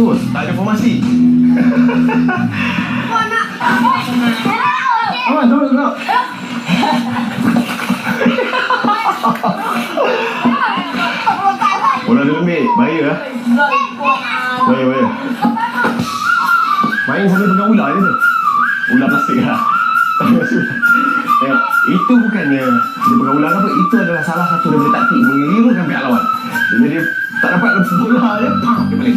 Bagus, tak ada formasi. Aman, tunggu, tunggu. Bola dia lembik, bahaya lah. Bahaya, bahaya. Main sambil pegang ular je tu. Ular plastik lah. Tengok, itu bukannya dia pegang ular apa, itu adalah salah satu daripada taktik mengelirukan pihak lawan. Bila dia tak dapat bola je, pam, dia balik.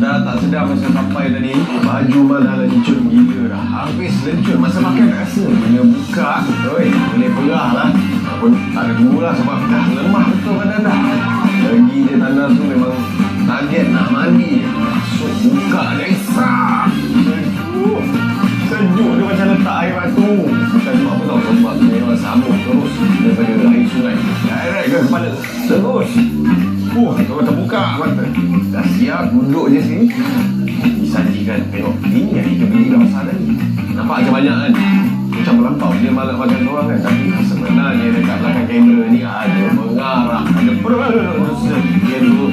Sedar tak sedar masa sampai tadi, baju malah lencun gila dah. Habis lencun masa makan rasa. Bila buka, oi, boleh perah lah. Pun tak ada tunggu lah sebab dah lemah betul badan dah. Lagi dia tanda tu memang target nak mandi. So buka dia. Sejuk. Siap duduk je sini. Disajikan. Tengok. Ini yang kita beli dah besar tadi. Nampak macam banyak kan? Macam melampau. Dia malah makan orang kan. Tapi sebenarnya dekat belakang kamera ni ada mengarah. Ada producer. Dia tu.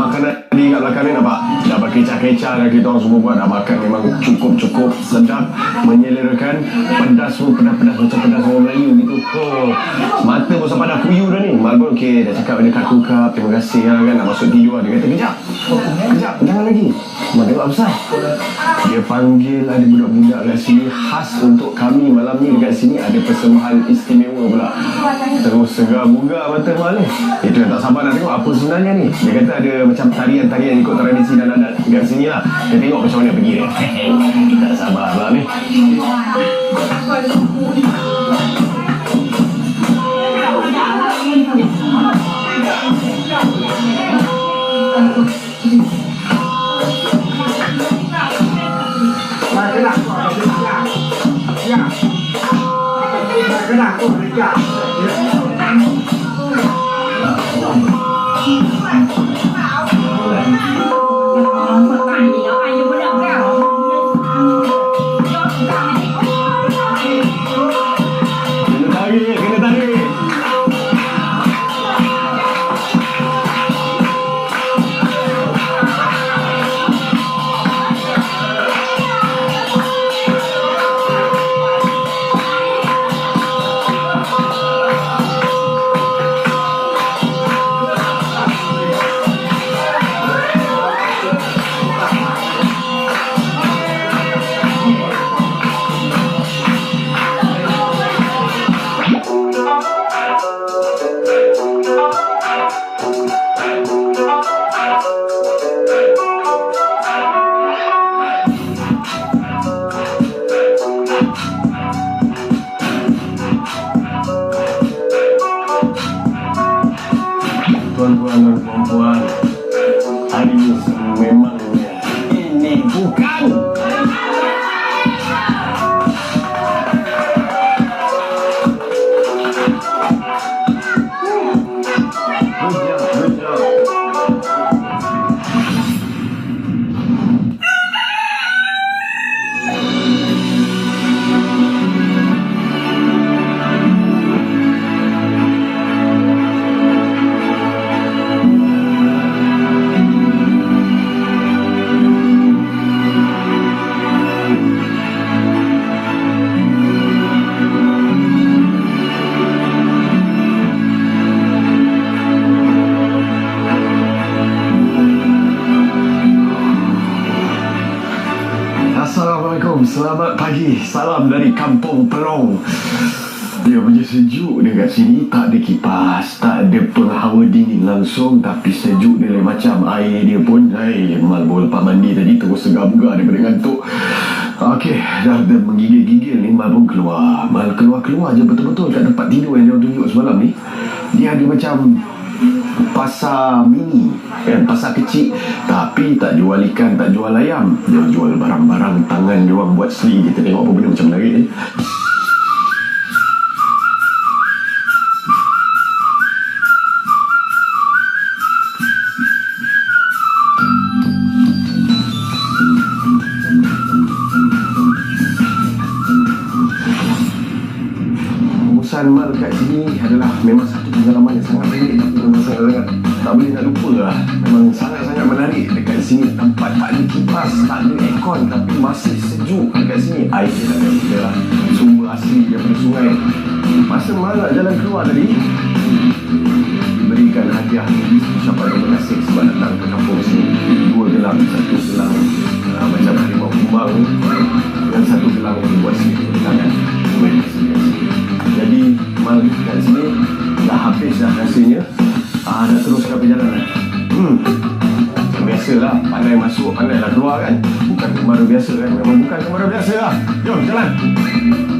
Makanan tadi kat belakang ni nampak? Dapat kecah-kecah dah kita orang semua buat. Dah makan memang cukup-cukup sedap Menyelerakan. Pedas pun pedas-pedas macam pedas orang Melayu gitu oh, Mata pun sampai dah kuyu dah ni. Mal pun okey dah cakap dengan Kak Kak Terima kasih lah kan? Nak masuk tidur Dia kata kejap Kejap jangan lagi Mak tengok besar Dia panggil ada budak-budak kat sini Khas untuk kami malam ni. Dekat sini Ada persembahan istimewa pula. Terus segar buga mata Mal ni. Itu yang tak sabar nak tengok apa sebenarnya ni. Dia kata ada macam tarian-tarian ikut tradisi dan adat dekat sini lah. Kita tengok macam mana pergi dia. Tak sabar pula ni Yeah. gun, gun, gun, gun, gun, gun, gun, gun, selamat pagi. Salam dari Kampung Pelong. Dia punya sejuk dekat sini. Tak ada kipas Tak ada penghawa dingin langsung. Tapi sejuk dia lain macam Air dia pun Hai, mal baru lepas mandi tadi Terus segar-bugar daripada ngantuk. Okey, dah, dah menggigil-gigil ni Mal pun keluar. Mal keluar-keluar je betul-betul. Kat tempat tidur yang dia tunjuk semalam ni. Dia ada macam pasar mini kan? Pasar kecil. Tapi tak jual ikan tak jual ayam. Dia jual barang-barang tangan dia buat sendiri kita tengok apa benda macam menarik ni Musan Mal kat sini adalah memang satu pengalaman yang sangat tapi memang sangat-sangat tak boleh nak lupa lah. Memang sangat-sangat menarik dekat sini. Tempat tak ada kipas tak ada aircon tapi masih sejuk dekat sini. Air dia tak benda lah. Sumber asli daripada sungai. Masa Mal nak jalan keluar tadi diberikan hadiah ucapan terima kasih sebab datang ke kampung sini. Dua gelang satu gelang uh, macam harimau kumbang. Dan satu gelang yang dibuat sendiri di tangan Terima kasih, pandai masuk, pandai lah keluar kan. Bukan kemarau biasa kan. Memang bukan kemarau biasa lah. Jom jalan.